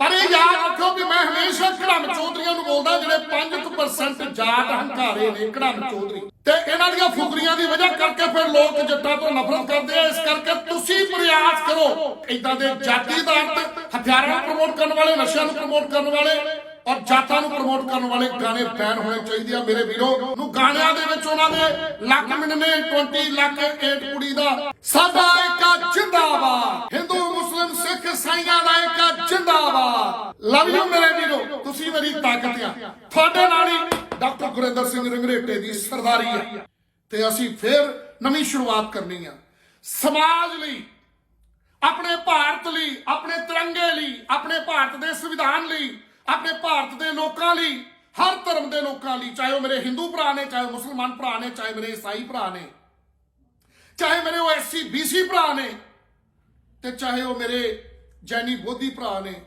ਪਰ ਇਹ ਯਾਦ ਰੱਖੋ ਵੀ ਮੈਂ ਹਮੇਸ਼ਾ ਕੜਮ ਚੌਧਰੀਆਂ ਨੂੰ ਬੋਲਦਾ ਜਿਹੜੇ 5% ਜਾਤ ਹੰਕਾਰੇ ਨੇ ਕੜਮ ਚੌਧਰੀ। ਤੇ ਇਹਨਾਂ ਦੀਆਂ ਫੁਕਰੀਆਂ ਦੀ ਵਜ੍ਹਾ ਕਰਕੇ ਫਿਰ ਲੋਕ ਜੱਟਾਂ ਤੋਂ ਨਫ਼ਰਤ ਕਰਦੇ ਆ, ਇਸ ਕਰਕੇ ਤੁਸੀਂ ਪ੍ਰਯਾਸ ਕਰੋ। ਇਦਾਂ ਦੇ ਜਾਤੀ ਆਧਾਰਿਤ ਹਥਿਆਰਾਂ ਨੂੰ ਪ੍ਰਮੋਟ ਕਰਨ ਵਾਲੇ, ਨਸ਼ਿਆਂ ਨੂੰ ਪ੍ਰਮੋਟ ਕਰਨ ਵਾਲੇ ਔਰ ਜਾਤਾਂ ਨੂੰ ਪ੍ਰਮੋਟ ਕਰਨ ਵਾਲੇ ਗਾਣੇ ਬੈਨ ਹੋਣੇ ਚਾਹੀਦੇ ਆ। ਮੇਰੇ ਵੀਰੋ, ਨੂੰ ਗਾਣਿਆਂ ਦੇ ਵਿੱਚ ਉਹਨਾਂ ਦੇ ਲੱਖ ਮਿੰਨੇ 20 ਲੱਖ ਏਟ ਕੁੜੀ ਦਾ ਸਾਡਾ ਇੱਕ ਜਿੰਦਾਬਾਦ ਹਿੰਦੂ ਮੁਸਲਿਮ ਸਿੱਖ ਇਸਾਈਆਂ ਦਾ ਇੱਕ ਜਿੰਦਾਬਾਦ। ਲਵ ਯੂ ਮੇਰੇ ਵੀਰੋ, ਤੁਸੀਂ ਮੇਰੀ ਤਾਕਤ ਆ। ਤੁਹਾਡੇ ਨਾਲ ਹੀ ਡਾਕਟਰ ਗੁਰਿੰਦਰ ਸਿੰਘ ਰੰਗਰੇਟੇ ਦੀ ਸਰਦਾਰੀ ਆ। ਤੇ ਅਸੀਂ ਫੇਰ ਨਵੀਂ ਸ਼ੁਰੂਆਤ ਕਰਨੀ ਆ। ਸਮਾਜ ਲਈ, ਆਪਣੇ ਭਾਰਤ ਲਈ, ਆਪਣੇ ਤਿਰੰਗੇ ਲਈ, ਆਪਣੇ ਭਾਰਤ ਦੇ ਸੰਵਿਧਾਨ ਲਈ, ਆਪਣੇ ਭਾਰਤ ਦੇ ਲੋਕਾਂ ਲਈ, ਹਰ ਧਰਮ ਦੇ ਲੋਕਾਂ ਲਈ, ਚਾਹੇ ਉਹ ਮੇਰੇ ਹਿੰਦੂ ਭਰਾ ਨੇ, ਚਾਹੇ ਉਹ ਮੁਸਲਮਾਨ ਭਰਾ ਨੇ, ਚਾਹੇ ਮੇਰੇ ਈਸਾਈ ਭਰਾ ਨੇ, ਚਾਹੇ ਮੇਰੇ ਉਹ ਐਸਸੀ ਬੀਸੀ ਭਰਾ ਨੇ ਤੇ ਚਾਹੇ ਉਹ ਮੇਰੇ ਜੈਨੀ ਬੋਧੀ ਭਰਾ ਨੇ,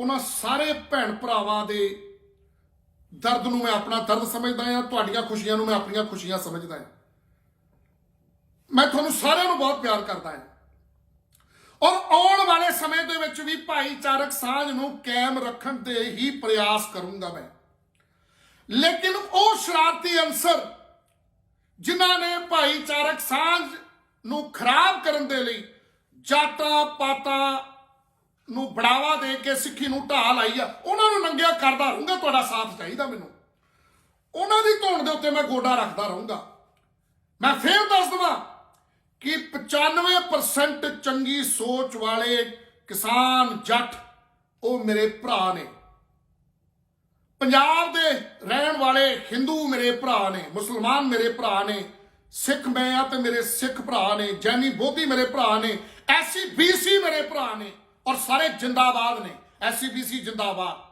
ਉਹਨਾਂ ਸਾਰੇ ਭੈਣ ਭਰਾਵਾਂ ਦੇ ਦਰਦ ਨੂੰ ਮੈਂ ਆਪਣਾ ਦਰਦ ਸਮਝਦਾ ਹਾਂ, ਤੁਹਾਡੀਆਂ ਖੁਸ਼ੀਆਂ ਨੂੰ ਮੈਂ ਆਪਣੀਆਂ ਖੁਸ਼ੀਆਂ ਸਮਝਦਾ ਹਾਂ। ਮੈਂ ਤੁਹਾਨੂੰ ਸਾਰਿਆਂ ਨੂੰ ਬਹੁਤ ਪਿਆਰ ਕਰਦਾ ਹਾਂ। ਔਰ ਆਉਣ ਵਾਲੇ ਸਮੇਂ ਦੇ ਵਿੱਚ ਵੀ ਭਾਈਚਾਰਕ ਸਾਂਝ ਨੂੰ ਕਾਇਮ ਰੱਖਣ ਦੇ ਹੀ ਪ੍ਰਯਾਸ ਕਰੂੰਗਾ ਮੈਂ। ਲੇਕਿਨ ਉਹ ਸ਼ਰਾਰਤੀ ਅਨਸਰ ਜਿਨ੍ਹਾਂ ਨੇ ਭਾਈਚਾਰਕ ਸਾਂਝ ਨੂੰ ਖਰਾਬ ਕਰਨ ਦੇ ਲਈ ਜਾਤਾਂ ਪਾਤਾਂ ਨੂੰ ਬੜਾਵਾ ਦੇ ਕੇ ਸਿੱਖੀ ਨੂੰ ਢਾਹ ਲਾਈ ਆ। ਉਹਨਾਂ ਨੂੰ ਨੰਗਿਆ ਕਰਦਾ ਰਹੂੰਗਾ, ਤੁਹਾਡਾ ਸਾਥ ਚਾਹੀਦਾ ਮੈਨੂੰ। ਉਹਨਾਂ ਦੀ ਧੌਣ ਦੇ ਉੱਤੇ ਮੈਂ ਗੋਡਾ ਰੱਖਦਾ ਰਹੂੰਗਾ। ਮੈਂ ਫੇਰ ਦੱਸ ਦਵਾਂ ਕਿ 95% ਚੰਗੀ ਸੋਚ ਵਾਲੇ ਕਿਸਾਨ ਜੱਟ ਉਹ ਮੇਰੇ ਭਰਾ ਨੇ। ਪੰਜਾਬ ਦੇ ਰਹਿਣ ਵਾਲੇ ਹਿੰਦੂ ਮੇਰੇ ਭਰਾ ਨੇ, ਮੁਸਲਮਾਨ ਮੇਰੇ ਭਰਾ ਨੇ, ਸਿੱਖ ਮੈਂ ਆ ਤੇ ਮੇਰੇ ਸਿੱਖ ਭਰਾ ਨੇ, ਜੈਨੀ ਬੋਧੀ ਮੇਰੇ ਭਰਾ ਨੇ ਐਸਸੀ ਬੀਸੀ ਮੇਰੇ ਭਰਾ ਨੇ ਔਰ ਸਾਰੇ ਜਿੰਦਾਬਾਦ ਨੇ। ਐਸਸੀ ਬੀਸੀ ਜਿੰਦਾਬਾਦ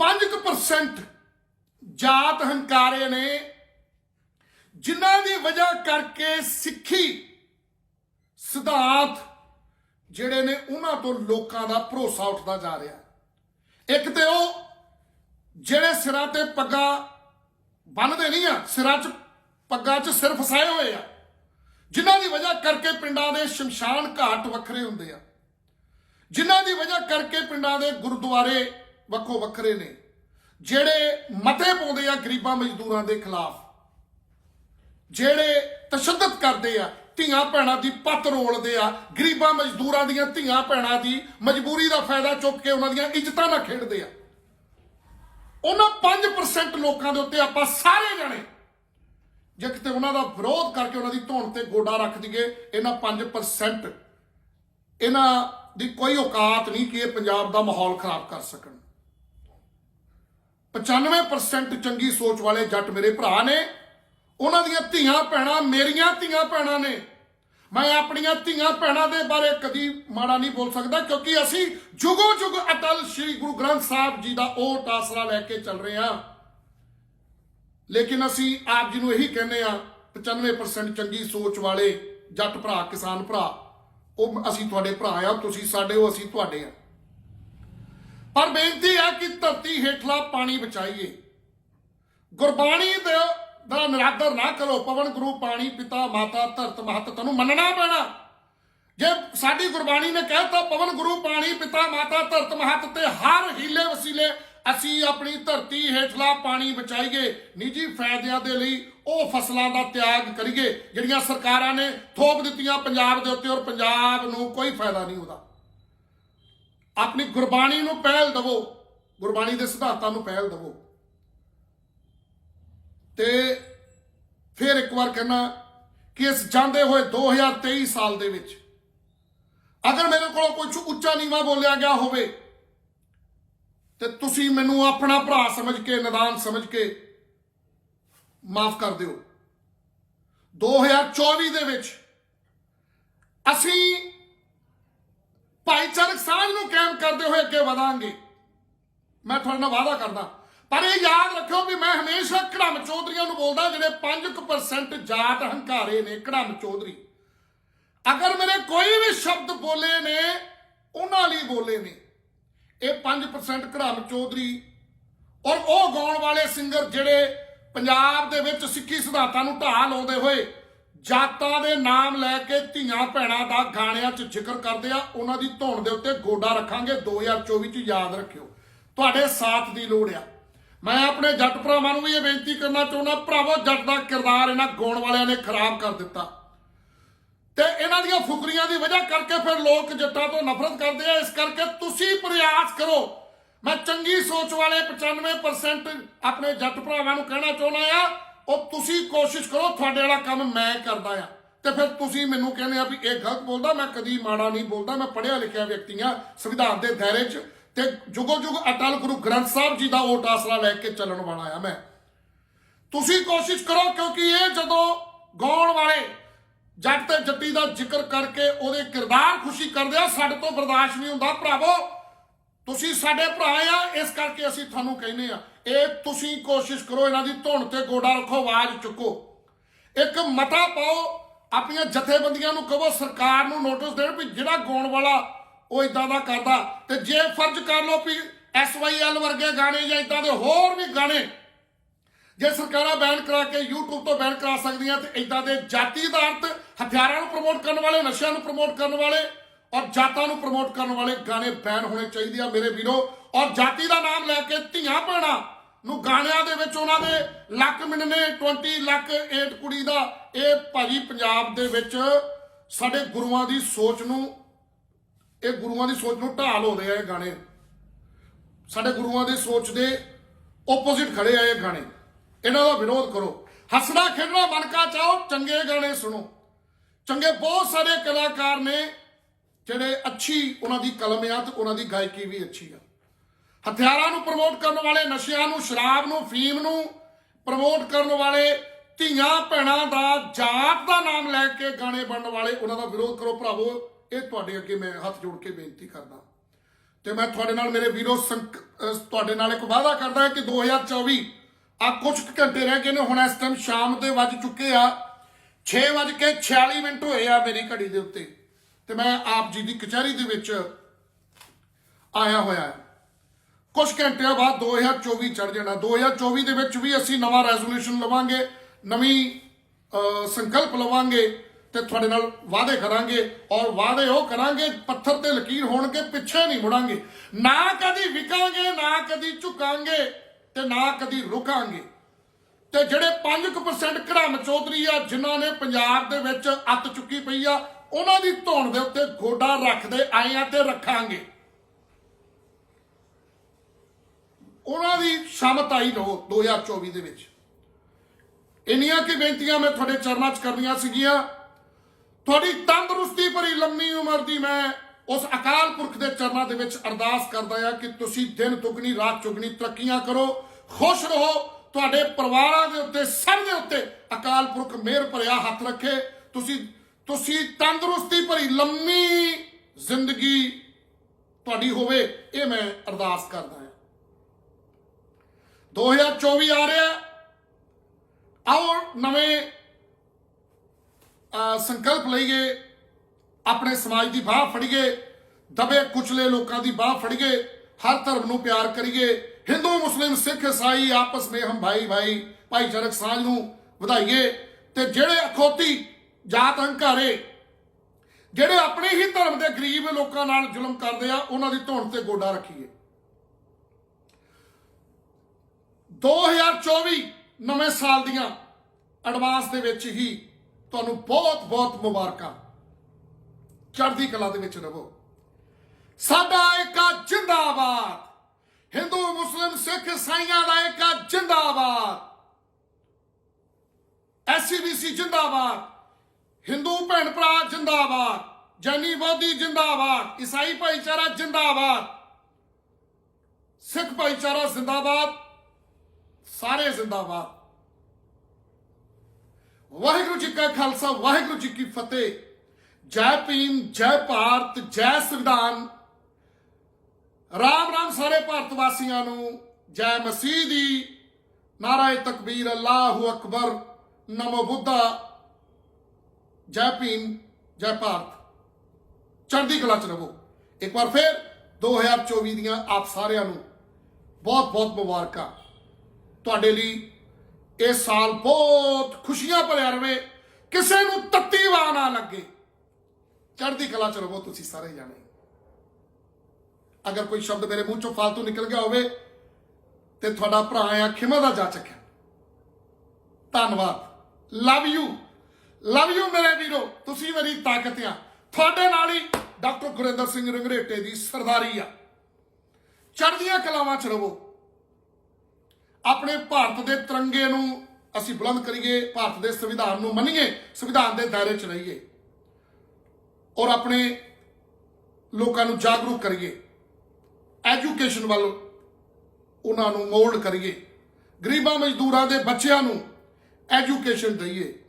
5% ਜਾਤ ਹੰਕਾਰੇ ਨੇ, ਜਿਨ੍ਹਾਂ ਦੀ ਵਜ੍ਹਾ ਕਰਕੇ ਸਿੱਖੀ ਸਿਧਾਂਤ ਜਿਹੜੇ ਨੇ ਉਹਨਾਂ ਤੋਂ ਲੋਕਾਂ ਦਾ ਭਰੋਸਾ ਉੱਠਦਾ ਜਾ ਰਿਹਾ। ਇੱਕ ਤੇ ਉਹ ਜਿਹੜੇ ਸਿਰਾਂ ਤੇ ਪੱਗਾਂ ਬੰਨਦੇ ਨਹੀਂ ਆ, ਸਿਰਾਂ 'ਚ ਪੱਗਾਂ 'ਚ ਸਿਰ ਫਸਾਏ ਹੋਏ ਆ ਜਿਨ੍ਹਾਂ ਦੀ ਵਜ੍ਹਾ ਕਰਕੇ ਪਿੰਡਾਂ ਦੇ ਸ਼ਮਸ਼ਾਨ ਘਾਟ ਵੱਖਰੇ ਹੁੰਦੇ ਆ। ਜਿਨ੍ਹਾਂ ਦੀ ਵਜ੍ਹਾ ਕਰਕੇ ਪਿੰਡਾਂ ਦੇ ਗੁਰਦੁਆਰੇ ਵੱਖੋ ਵੱਖਰੇ ਨੇ, ਜਿਹੜੇ ਮਤੇ ਪਾਉਂਦੇ ਆ ਗਰੀਬਾਂ ਮਜ਼ਦੂਰਾਂ ਦੇ ਖਿਲਾਫ। ਜਿਹੜੇ ਤਸ਼ੱਦਦ ਕਰਦੇ ਆ, ਧੀਆਂ ਭੈਣਾਂ ਦੀ ਪੱਤ ਰੋਲਦੇ ਆ, ਗਰੀਬਾਂ ਮਜ਼ਦੂਰਾਂ ਦੀਆਂ ਧੀਆਂ ਭੈਣਾਂ ਦੀ ਮਜਬੂਰੀ ਦਾ ਫਾਇਦਾ ਚੁੱਕ ਕੇ ਉਹਨਾਂ ਦੀਆਂ ਇੱਜ਼ਤਾਂ ਨਾਲ ਖੇਡਦੇ ਆ। ਉਹਨਾਂ 5% ਲੋਕਾਂ ਦੇ ਉੱਤੇ ਆਪਾਂ ਸਾਰੇ ਜਣੇ ਜੇ ਕਿਤੇ ਉਹਨਾਂ ਦਾ ਵਿਰੋਧ ਕਰਕੇ ਉਹਨਾਂ ਦੀ ਧੌਣ ਤੇ ਗੋਡਾ ਰੱਖ ਦਈਏ, ਇਹਨਾਂ 5% ਇਹਨਾਂ ਦੀ ਕੋਈ ਔਕਾਤ ਨਹੀਂ ਕਿ ਇਹ ਪੰਜਾਬ ਦਾ ਮਾਹੌਲ ਖਰਾਬ ਕਰ ਸਕਣ। 95% ਚੰਗੀ ਸੋਚ ਵਾਲੇ ਜੱਟ ਮੇਰੇ ਭਰਾ ਨੇ, ਉਹਨਾਂ ਦੀਆਂ ਧੀਆਂ ਭੈਣਾਂ ਮੇਰੀਆਂ ਧੀਆਂ ਭੈਣਾਂ ਨੇ। ਮੈਂ ਆਪਣੀਆਂ ਧੀਆਂ ਭੈਣਾਂ ਦੇ ਬਾਰੇ ਕਦੀ ਮਾੜਾ ਨਹੀਂ ਬੋਲ ਸਕਦਾ ਕਿਉਂਕਿ ਅਸੀਂ ਜੁਗੋ ਜੁਗ ਅਟਲ ਸ੍ਰੀ ਗੁਰੂ ਗ੍ਰੰਥ ਸਾਹਿਬ ਜੀ ਦਾ ਉਹ ਟਾਸਰਾ ਲੈ ਕੇ ਚੱਲ ਰਹੇ ਹਾਂ। ਲੇਕਿਨ ਅਸੀਂ ਆਪ ਜੀ ਨੂੰ ਇਹੀ ਕਹਿੰਦੇ ਆ 95% ਚੰਗੀ ਸੋਚ ਵਾਲੇ ਜੱਟ ਭਰਾ, ਕਿਸਾਨ ਭਰਾ, ਉਹ ਅਸੀਂ ਤੁਹਾਡੇ ਭਰਾ ਆ, ਤੁਸੀਂ ਸਾਡੇ ਹੋ, ਅਸੀਂ ਤੁਹਾਡੇ ਆ। ਪਰ ਬੇਨਤੀ ਹੈ ਕਿ ਧਰਤੀ ਹੇਠਲਾ ਪਾਣੀ ਬਚਾਈਏ। ਗੁਰਬਾਣੀ ਦੇ ਦਾ ਨਿਰਾਦਰ ਨਾ ਕਰੋ, ਪਵਨ, ਗੁਰੂ, ਪਾਣੀ, ਪਿਤਾ, ਮਾਤਾ, ਧਰਤ, ਮਹਤ ਤੈਨੂੰ ਮੰਨਣਾ ਪੈਣਾ। ਜੇ ਸਾਡੀ ਗੁਰਬਾਣੀ ਨੇ ਕਹਿਤਾ ਪਵਨ, ਗੁਰੂ, ਪਾਣੀ, ਪਿਤਾ, ਮਾਤਾ, ਧਰਤ, ਮਹਤ ਤੇ ਹਰ ਹੀਲੇ ਵਸੀਲੇ ਅਸੀਂ ਆਪਣੀ ਧਰਤੀ ਹੇਠਲਾ ਪਾਣੀ ਬਚਾਈਏ, ਨਿੱਜੀ ਫਾਇਦਿਆਂ ਦੇ ਲਈ ਉਹ ਫਸਲਾਂ ਦਾ ਤਿਆਗ ਕਰੀਏ, ਜਿਹੜੀਆਂ ਸਰਕਾਰਾਂ ਨੇ ਥੋਪ ਦਿੱਤੀਆਂ ਪੰਜਾਬ ਦੇ ਉੱਤੇ ਔਰ ਪੰਜਾਬ ਨੂੰ ਕੋਈ ਫਾਇਦਾ ਨਹੀਂ ਉਹਦਾ ਆਪਣੀ ਗੁਰਬਾਣੀ ਨੂੰ ਪਹਿਲ ਦਵੋ, ਗੁਰਬਾਣੀ ਦੇ ਸਿਧਾਂਤਾਂ ਨੂੰ ਪਹਿਲ ਦਵੋ। ਤੇ ਫਿਰ ਇੱਕ ਵਾਰ ਕਹਿਣਾ ਕਿ ਇਸ ਜਾਂਦੇ ਹੋਏ 2023 ਸਾਲ ਦੇ ਵਿੱਚ ਅਗਰ ਮੇਰੇ ਕੋਲ ਕੁਝ ਉੱਚਾ ਨੀਵਾ ਬੋਲਿਆ ਗਿਆ ਹੋਵੇ ਤੇ ਤੁਸੀਂ ਮੈਨੂੰ ਆਪਣਾ ਭਰਾ ਸਮਝ ਕੇ, ਨਿਦਾਨ ਸਮਝ ਕੇ ਮਾਫ ਕਰ ਦਿਓ। 2024 ਦੇ ਵਿੱਚ ਅਸੀਂ ਭਾਈਚਾਰਕ ਸਾਂਝ ਨੂੰ ਕਾਇਮ ਕਰਦੇ ਹੋਏ ਅੱਗੇ ਵਧਾਂਗੇ। ਮੈਂ ਤੁਹਾਡੇ ਨਾਲ ਵਾਅਦਾ ਕਰਦਾ, ਪਰ ਇਹ ਯਾਦ ਰੱਖਿਓ ਵੀ ਮੈਂ ਹਮੇਸ਼ਾ ਕੜਮ ਚੌਧਰੀਆਂ ਨੂੰ ਬੋਲਦਾ ਜਿਹੜੇ 5% ਜਾਤ ਹੰਕਾਰੇ ਨੇ ਕੜਮ ਚੌਧਰੀ। ਅਗਰ ਮੇਰੇ ਕੋਈ ਵੀ ਸ਼ਬਦ ਬੋਲੇ ਨੇ, ਉਹਨਾਂ ਲਈ ਬੋਲੇ ਨੇ। ਇਹ 5% ਕੜਮ ਚੌਧਰੀ ਔਰ ਉਹ ਗਾਉਣ ਵਾਲੇ ਸਿੰਗਰ ਜਿਹੜੇ ਪੰਜਾਬ ਦੇ ਵਿੱਚ ਸਿੱਖੀ ਸਿਧਾਂਤਾਂ ਨੂੰ ਢਾਹ ਲਾਉਂਦੇ ਹੋਏ ਜਾਤਾਂ ਦੇ ਨਾਮ ਲੈ ਕੇ ਧੀਆਂ ਭੈਣਾਂ ਦਾ ਗਾਣਿਆਂ 'ਚ ਜ਼ਿਕਰ ਕਰਦੇ ਆ, ਉਹਨਾਂ ਦੀ ਧੌਣ ਦੇ ਉੱਤੇ ਗੋਡਾ ਰੱਖਾਂਗੇ 2024 'ਚ ਯਾਦ ਰੱਖਿਓ। ਤੁਹਾਡੇ ਸਾਥ ਦੀ ਲੋੜ ਆ। ਮੈਂ ਆਪਣੇ ਜੱਟ ਭਰਾਵਾਂ ਨੂੰ ਵੀ ਇਹ ਬੇਨਤੀ ਕਰਨਾ ਚਾਹੁੰਦਾ, ਭਰਾਵੋ, ਜੱਟ ਦਾ ਕਿਰਦਾਰ ਇਹਨਾਂ ਗਾਉਣ ਵਾਲਿਆਂ ਨੇ ਖਰਾਬ ਕਰ ਦਿੱਤਾ। ਤੇ ਇਹਨਾਂ ਦੀਆਂ ਫੁਕਰੀਆਂ ਦੀ ਵਜ੍ਹਾ ਕਰਕੇ ਫਿਰ ਲੋਕ ਜੱਟਾਂ ਤੋਂ ਨਫ਼ਰਤ ਕਰਦੇ ਆ। ਇਸ ਕਰਕੇ ਤੁਸੀਂ ਪ੍ਰਯਾਸ ਕਰੋ। ਮੈਂ ਚੰਗੀ ਸੋਚ ਵਾਲੇ 95% ਆਪਣੇ ਜੱਟ ਭਰਾਵਾਂ ਨੂੰ ਕਹਿਣਾ ਚਾਹੁੰਦਾ ਆ, ਉਹ ਤੁਸੀਂ ਕੋਸ਼ਿਸ਼ ਕਰੋ, ਤੁਹਾਡੇ ਵਾਲਾ ਕੰਮ ਮੈਂ ਕਰਦਾ ਆ। ਤੇ ਫਿਰ ਤੁਸੀਂ ਮੈਨੂੰ ਕਹਿੰਦੇ ਆ ਵੀ ਇਹ ਗਲਤ ਬੋਲਦਾ, ਮੈਂ ਕਦੀ ਮਾੜਾ ਨਹੀਂ ਬੋਲਦਾ, ਮੈਂ ਪੜ੍ਹਿਆ ਲਿਖਿਆ ਵਿਅਕਤੀ ਆ ਸੰਵਿਧਾਨ ਦੇ ਦਾਇਰੇ 'ਚ ਤੇ ਜੁਗੋ ਜੁਗ ਅਟਲ ਗੁਰੂ ਗ੍ਰੰਥ ਸਾਹਿਬ ਜੀ ਦਾ ਓਟ ਆਸਰਾ ਲੈ ਕੇ ਚੱਲਣ ਵਾਲਾ ਆ ਮੈਂ। ਤੁਸੀਂ ਕੋਸ਼ਿਸ਼ ਕਰੋ ਕਿਉਂਕਿ ਇਹ ਜਦੋਂ ਗਾਉਣ ਵਾਲੇ ਜੱਟ ਤੇ ਜੱਟੀ ਦਾ ਜ਼ਿਕਰ ਕਰਕੇ ਉਹਦੇ ਕਿਰਦਾਰ ਖੁਸ਼ੀ ਕਰਦੇ ਆ, ਸਾਡੇ ਤੋਂ ਬਰਦਾਸ਼ਤ ਨਹੀਂ ਹੁੰਦਾ। ਭਰਾਵੋ, ਤੁਸੀਂ ਸਾਡੇ ਭਰਾ ਆ, ਇਸ ਕਰਕੇ ਅਸੀਂ ਤੁਹਾਨੂੰ ਕਹਿੰਦੇ ਆ, ਇਹ ਤੁਸੀਂ ਕੋਸ਼ਿਸ਼ ਕਰੋ ਇਹਨਾਂ ਦੀ ਧੁਣ ਤੇ ਗੋਡਾ ਰੱਖੋ, ਆਵਾਜ਼ ਚੁੱਕੋ। ਇੱਕ ਮਤਾ ਪਾਓ, ਆਪਣੀਆਂ ਜਥੇਬੰਦੀਆਂ ਨੂੰ ਕਹੋ, ਸਰਕਾਰ ਨੂੰ ਨੋਟਿਸ ਦੇਣ ਵੀ ਜਿਹੜਾ ਗਾਉਣ ਵਾਲਾ ਉਹ ਇਦਾਂ ਦਾ ਕਰਦਾ। ਤੇ ਜੇ ਫਰਜ਼ ਕਰ ਲਓ ਵੀ ਐਸਵਾਈਐਲ ਵਰਗੇ ਗਾਣੇ ਜਾਂ ਇਦਾਂ ਦੇ ਹੋਰ ਵੀ ਗਾਣੇ, ਜੇ ਸਰਕਾਰਾਂ ਬੈਨ ਕਰਾ ਕੇ YouTube ਤੋਂ ਬੈਨ ਕਰਾ ਸਕਦੀਆਂ ਤੇ ਇਦਾਂ ਦੇ ਜਾਤੀ ਆਧਾਰਿਤ ਹਥਿਆਰਾਂ ਨੂੰ ਪ੍ਰਮੋਟ ਕਰਨ ਵਾਲੇ, ਨਸ਼ਿਆਂ ਨੂੰ ਪ੍ਰਮੋਟ ਕਰਨ ਵਾਲੇ ਔਰ ਜਾਤਾਂ ਨੂੰ ਪ੍ਰਮੋਟ ਕਰਨ ਵਾਲੇ ਗਾਣੇ ਬੈਨ ਹੋਣੇ ਚਾਹੀਦੇ ਆ ਮੇਰੇ ਵੀਰੋ। ਔਰ ਜਾਤੀ ਦਾ ਨਾਮ ਲੈ ਕੇ ਧੀਆਂ ਭੈਣਾਂ ਨੂੰ ਗਾਣਿਆਂ ਦੇ ਵਿੱਚ ਉਹਨਾਂ ਦੇ ਲੱਕ ਮਿੰਨੇ 20 ਲੱਖ ਏਟ ਕੁੜੀ ਦਾ, ਇਹ ਭਾਜੀ ਪੰਜਾਬ ਦੇ ਵਿੱਚ ਸਾਡੇ ਗੁਰੂਆਂ ਦੀ ਸੋਚ ਨੂੰ, ਇਹ ਗੁਰੂਆਂ ਦੀ ਸੋਚ ਨੂੰ ਢਾਲ ਹੋ ਰਿਹਾ ਇਹ ਗਾਣੇ। ਸਾਡੇ ਗੁਰੂਆਂ ਦੀ ਸੋਚ ਦੇ ਆਪੋਜ਼ਿਟ ਖੜੇ ਆ ਇਹ ਗਾਣੇ। ਇਹਨਾਂ ਦਾ ਵਿਰੋਧ ਕਰੋ। ਹੱਸਣਾ ਖੇਡਣਾ ਮਨ ਕਾ ਚਾਹੋ ਚੰਗੇ ਗਾਣੇ ਸੁਣੋ। ਚੰਗੇ ਬਹੁਤ ਸਾਰੇ ਕਲਾਕਾਰ ਨੇ ਜਿਹੜੇ ਅੱਛੀ ਉਹਨਾਂ ਦੀ ਕਲਮ ਆ ਤੇ ਉਹਨਾਂ ਦੀ ਗਾਇਕੀ ਵੀ ਅੱਛੀ ਆ। ਹਥਿਆਰਾਂ ਨੂੰ ਪ੍ਰਮੋਟ ਕਰਨ ਵਾਲੇ, ਨਸ਼ਿਆਂ ਨੂੰ, ਸ਼ਰਾਬ ਨੂੰ, ਫੀਮ ਨੂੰ ਪ੍ਰਮੋਟ ਕਰਨ ਵਾਲੇ, ਧੀਆਂ ਭੈਣਾਂ ਦਾ ਜਾਤ ਦਾ ਨਾਮ ਲੈ ਕੇ ਗਾਣੇ ਬਣਨ ਵਾਲੇ ਉਹਨਾਂ ਦਾ ਵਿਰੋਧ ਕਰੋ ਭਰਾਵੋ, ਇਹ ਤੁਹਾਡੇ ਅੱਗੇ ਮੈਂ ਹੱਥ ਜੋੜ ਕੇ ਬੇਨਤੀ ਕਰਦਾ। ਤੇ ਮੈਂ ਤੁਹਾਡੇ ਨਾਲ ਮੇਰੇ ਵੀਰੋ ਸੰਕ- ਤੁਹਾਡੇ ਨਾਲ ਇੱਕ ਵਾਅਦਾ ਕਰਦਾ ਹਾਂ ਕਿ 2024 ਆ ਕੁਝ ਕੁ ਘੰਟੇ ਰਹਿ ਗਏ ਨੇ, ਹੁਣ ਇਸ ਟਾਈਮ ਸ਼ਾਮ ਦੇ ਵੱਜ ਚੁੱਕੇ ਆ। 6:46 ਮਿੰਟ ਹੋਏ ਆ ਮੇਰੀ ਘੜੀ ਦੇ ਉੱਤੇ ਤੇ ਮੈਂ ਆਪ ਜੀ ਦੀ ਕਚਹਿਰੀ ਦੇ ਵਿੱਚ ਆਇਆ ਹੋਇਆ ਹਾਂ। ਕੁਝ ਘੰਟਿਆਂ ਬਾਅਦ 2024 ਚੜ ਜਾਣਾ। 2024 ਦੇ ਵਿੱਚ ਵੀ ਅਸੀਂ ਨਵਾਂ ਰੈਜ਼ੋਲੂਸ਼ਨ ਲਵਾਂਗੇ, ਨਵੀਂ ਸੰਕਲਪ ਲਵਾਂਗੇ ਤੇ ਤੁਹਾਡੇ ਨਾਲ ਵਾਅਦੇ ਕਰਾਂਗੇ ਔਰ ਵਾਅਦੇ ਉਹ ਕਰਾਂਗੇ, ਪੱਥਰ ਤੇ ਲਕੀਰ ਹੋਣਗੇ, ਪਿੱਛੇ ਨਹੀਂ ਮੁੜਾਂਗੇ। ਨਾ ਕਦੀ ਵਿਕਾਂਗੇ, ਨਾ ਕਦੀ ਝੁਕਾਂਗੇ ਤੇ ਨਾ ਕਦੀ ਰੁਕਾਂਗੇ। ਤੇ ਜਿਹੜੇ 5% ਘੜਮ ਚੌਧਰੀ ਆ, ਜਿਨ੍ਹਾਂ ਨੇ ਪੰਜਾਬ ਦੇ ਵਿੱਚ ਅੱਤ ਚੁੱਕੀ ਪਈ ਆ, ਉਹਨਾਂ ਦੀ ਧੌਣ ਦੇ ਉੱਤੇ ਗੋਡਾ ਰੱਖਦੇ ਆਏ ਆ ਤੇ ਰੱਖਾਂਗੇ। ਉਹਨਾਂ ਦੀ ਸ਼ਮਤ ਆਈ ਰਹੋ 2024 ਦੇ ਵਿੱਚ। ਇੰਨੀਆਂ ਕੀ ਬੇਨਤੀਆਂ ਮੈਂ ਤੁਹਾਡੇ ਚਰਨਾਂ 'ਚ ਕਰਨੀਆਂ ਸੀਗੀਆਂ। ਤੁਹਾਡੀ ਤੰਦਰੁਸਤੀ ਭਰੀ ਲੰਮੀ ਉਮਰ ਦੀ ਮੈਂ ਉਸ ਅਕਾਲ ਪੁਰਖ ਦੇ ਚਰਨਾਂ ਦੇ ਵਿੱਚ ਅਰਦਾਸ ਕਰਦਾ ਹਾਂ ਕਿ ਤੁਸੀਂ ਦਿਨ ਦੁਗਣੀ, ਰਾਤ ਚੁਗਣੀ ਤਰੱਕੀਆਂ ਕਰੋ, ਖੁਸ਼ ਰਹੋ ਤੁਹਾਡੇ ਪਰਿਵਾਰਾਂ ਦੇ ਉੱਤੇ, ਸਭ ਦੇ ਉੱਤੇ ਅਕਾਲ ਪੁਰਖ ਮਿਹਰ ਭਰਿਆ ਹੱਥ ਰੱਖੇ। ਤੁਸੀਂ ਤੁਸੀਂ ਤੰਦਰੁਸਤੀ ਭਰੀ, ਲੰਮੀ ਜ਼ਿੰਦਗੀ ਤੁਹਾਡੀ ਹੋਵੇ, ਇਹ ਮੈਂ ਅਰਦਾਸ ਕਰਦਾ ਹਾਂ। 2024 ਆ ਰਿਹਾ। ਆਓ ਨਵੇਂ, ਅਹ, ਸੰਕਲਪ ਲਈਏ। ਆਪਣੇ ਸਮਾਜ ਦੀ ਬਾਹ ਫੜੀਏ। ਦਬੇ ਕੁਚਲੇ ਲੋਕਾਂ ਦੀ ਬਾਹ ਫੜੀਏ। ਹਰ ਧਰਮ ਨੂੰ ਪਿਆਰ ਕਰੀਏ। ਹਿੰਦੂ, ਮੁਸਲਿਮ, ਸਿੱਖ ਇਸਾਈ ਆਪਸ ਵਿੱਚ ਹਮ ਭਾਈ ਭਾਈ, ਭਾਈਚਾਰਕ ਸਾਂਝ ਨੂੰ ਵਧਾਈਏ ਤੇ ਜਿਹੜੇ ਅਖੋਤੀ ਜਾਤ ਹੰਕਾਰੇ ਜਿਹੜੇ ਆਪਣੇ ਹੀ ਧਰਮ ਦੇ ਗਰੀਬ ਲੋਕਾਂ ਨਾਲ ਜ਼ੁਲਮ ਕਰਦੇ ਆ, ਉਹਨਾਂ ਦੀ ਧੌਣ ਤੇ ਗੋਡਾ ਰੱਖੀਏ। 2024 ਨਵੇਂ ਸਾਲ ਦੀਆਂ ਐਡਵਾਂਸ ਦੇ ਵਿੱਚ ਹੀ ਤੁਹਾਨੂੰ ਬਹੁਤ ਬਹੁਤ ਮੁਬਾਰਕਾਂ। ਚੜ੍ਹਦੀ ਕਲਾ ਦੇ ਵਿੱਚ ਰਹੋ। ਸਾਡਾ ਏਕਾ ਜਿੰਦਾਬਾਦ। ਹਿੰਦੂ, ਮੁਸਲਿਮ, ਸਿੱਖ ਇਸਾਈਆਂ ਦਾ ਏਕਾ ਜਿੰਦਾਬਾਦ ਐਸਸੀਬੀਸੀ ਜਿੰਦਾਬਾਦ। ਹਿੰਦੂ ਭੈਣ ਭਰਾ ਜਿੰਦਾਬਾਦ। ਜੈਨੀ ਬੋਧੀ ਜਿੰਦਾਬਾਦ। ਈਸਾਈ ਭਾਈਚਾਰਾ ਜਿੰਦਾਬਾਦ। ਸਿੱਖ ਭਾਈਚਾਰਾ ਜ਼ਿੰਦਾਬਾਦ। ਸਾਰੇ ਜ਼ਿੰਦਾਬਾਦ। ਵਾਹਿਗੁਰੂ ਜੀ ਕਾ ਖਾਲਸਾ, ਵਾਹਿਗੁਰੂ ਜੀ ਕੀ ਫਤਿਹ। ਜੈ ਭੀਮ, ਜੈ ਭਾਰਤ, ਜੈ ਸੰਵਿਧਾਨ। ਰਾਮ ਰਾਮ ਸਾਰੇ ਭਾਰਤ ਵਾਸੀਆਂ ਨੂੰ ਜੈ ਮਸੀਹ ਦੀ। ਨਾਰਾਏ ਤਕਬੀਰ, ਅੱਲਾਹੁ ਅਕਬਰ। ਨਮੋ ਬੁੱਧਾ। ਜੈ ਭੀਮ, ਜੈ ਭਾਰਤ। ਚੜ੍ਹਦੀ ਕਲਾ ਚ ਰਹੋ। ਇੱਕ ਵਾਰ ਫਿਰ 2024 ਦੀਆਂ ਆਪ ਸਾਰਿਆਂ ਨੂੰ ਬਹੁਤ ਬਹੁਤ ਮੁਬਾਰਕਾਂ। ਤੁਹਾਡੇ ਲਈ ਇਹ ਸਾਲ ਬਹੁਤ ਖੁਸ਼ੀਆਂ ਭਰਿਆ ਰਵੇ। ਕਿਸੇ ਨੂੰ ਤੱਤੀ ਵਾ ਨਾ ਲੱਗੇ। ਚੜ੍ਹਦੀ ਕਲਾ ਚ ਰਹੋ ਤੁਸੀਂ ਸਾਰੇ ਜਾਣੇ। ਅਗਰ ਕੋਈ ਸ਼ਬਦ ਮੇਰੇ ਮੂੰਹ ਚੋਂ ਫालतू ਨਿਕਲ ਗਿਆ ਹੋਵੇ, ਤੇ ਤੁਹਾਡਾ ਭਰਾ ਆ ਖਿਮਾ ਦਾ ਜਾ ਹੈ ਧੰਨਵਾਦ। ਲਵ ਯੂ ਲਵ ਯੂ ਮੇਰੇ ਵੀਰੋ। ਤੁਸੀਂ ਮੇਰੀ ਤਾਕਤ ਆ। ਤੁਹਾਡੇ ਨਾਲ ਹੀ ਡਾਕਟਰ ਗੁਰਿੰਦਰ ਸਿੰਘ ਰੰਗਰੇਟੇ ਦੀ ਸਰਦਾਰੀ ਆ। ਚੜ੍ਹਦੀਆਂ ਕਲਾਵਾਂ ਚ ਰਵੋ ਆਪਣੇ ਭਾਰਤ ਦੇ ਤਿਰੰਗੇ ਨੂੰ ਅਸੀਂ ਬੁਲੰਦ ਕਰੀਏ, ਭਾਰਤ ਦੇ ਸੰਵਿਧਾਨ ਨੂੰ ਮੰਨੀਏ, ਸੰਵਿਧਾਨ ਦੇ ਦਾਇਰੇ 'ਚ ਰਹੀਏ। ਔਰ ਆਪਣੇ ਲੋਕਾਂ ਨੂੰ ਜਾਗਰੂਕ ਕਰੀਏ। ਐਜੂਕੇਸ਼ਨ ਵੱਲ ਉਹਨਾਂ ਨੂੰ ਮੋਲਡ ਕਰੀਏ। ਗਰੀਬਾਂ ਮਜ਼ਦੂਰਾਂ ਦੇ ਬੱਚਿਆਂ ਨੂੰ ਐਜੂਕੇਸ਼ਨ ਦਈਏ।